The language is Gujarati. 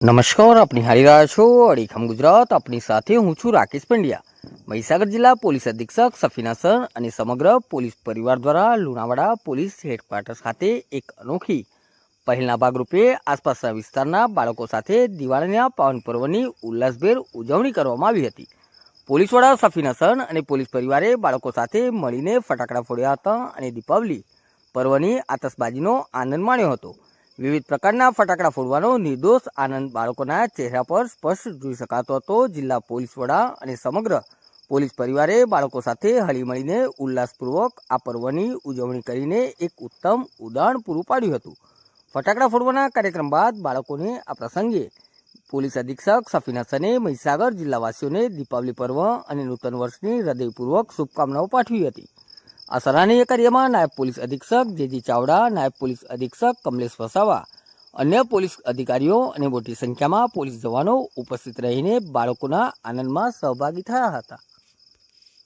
નમસ્કાર, આપની હારી રહ્યા છો, અડીખમ ગુજરાત. આપની સાથે હું છું રાકેશ પંડ્યા. મહીસાગર જિલ્લા પોલીસ અધિક્ષક સફીના સર અને સમગ્ર પોલીસ પરિવાર દ્વારા લુણાવાડા પોલીસ હેડક્વાર્ટર્સ ખાતે એક અનોખી પહેલના ભાગરૂપે આસપાસના વિસ્તારના બાળકો સાથે દિવાળીના પાવન પર્વની ઉલ્લાસભેર ઉજવણી કરવામાં આવી હતી. પોલીસ વડા સફીના સર અને પોલીસ પરિવારે બાળકો સાથે મળીને ફટાકડા ફોડ્યા હતા અને દીપાવલી પર્વની આતશબાજીનો આનંદ માણ્યો હતો. વિવિધ પ્રકારના ફટાકડા ફોડવાનો નિર્દોષ આનંદ બાળકોના ચહેરા પર સ્પષ્ટ જોઈ શકાતો હતો. જિલ્લા પોલીસ વડા અને સમગ્ર પોલીસ પરિવારે બાળકો સાથે હળીમળીને ઉલ્લાસપૂર્વક આ પર્વની ઉજવણી કરીને એક ઉત્તમ ઉદાહરણ પૂરું પાડ્યું હતું. ફટાકડા ફોડવાના કાર્યક્રમ બાદ બાળકોને આ પ્રસંગે પોલીસ અધિક્ષક સફીન હસને મહીસાગર જિલ્લાવાસીઓને દીપાવલી પર્વ અને નૂતન વર્ષની હૃદયપૂર્વક શુભકામનાઓ પાઠવી હતી. આ સરાહનીય કાર્યમાં નાયબ પોલીસ અધિક્ષક જેજી ચાવડા, નાયબ પોલીસ અધિક્ષક કમલેશ વસાવા અન્ય પોલીસ અધિકારીઓ અને મોટી સંખ્યામાં પોલીસ જવાનો ઉપસ્થિત રહીને બાળકોના આનંદમાં સહભાગી થયા હતા.